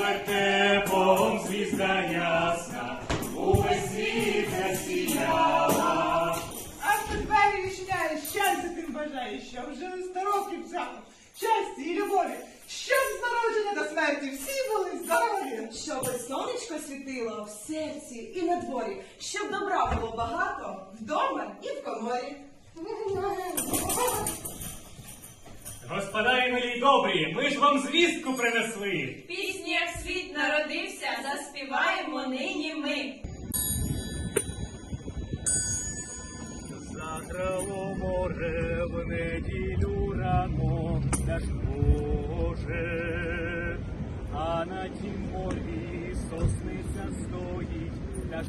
вертепом звізда ясна, увесь світ засіяла. А ти двері відчиняє, щастя тим бажає, що вже сто років. Щастя і любові, щоб з народження до смерті всі були здорові. Щоби сонечко світило в серці і на дворі, щоб добра було багато вдома і в коморі. Господарі милі й добрі, ми ж вам звістку принесли. Заграло море в неділю рано, наш Боже, а на тім морі сосниця стоїть, наш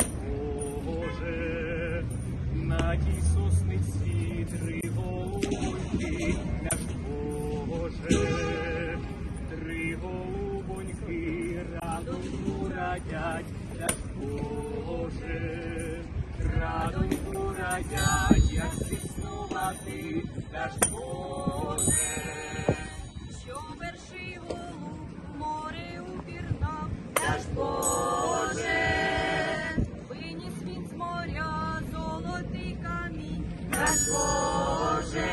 Боже, на тій сосниці три голубоньки, наш Боже, три голубоньки радоньку радять, наш Боже. Радоньку радять, зіснувати наш Боже. Що перший голуб море упірнав, Наш Боже, виніс він з моря золотий камінь. наш Боже.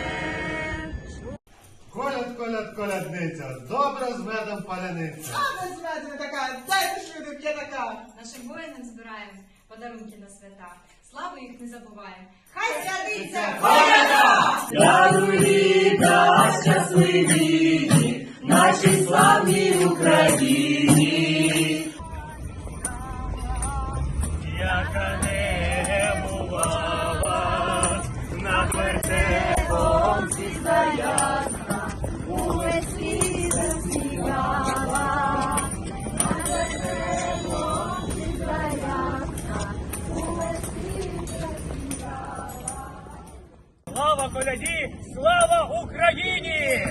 Коляд, коляд, колядниця, добра з медом паляниця. А без мене не така, дайте що не така. Нашим воїнам збираємо подарунки на свята. Славу їх не забуваємо. Хай святиться! Радуй нас щасливі, нашій славній Україні. Яка не над вертепом звізда коляді! Слава Україні!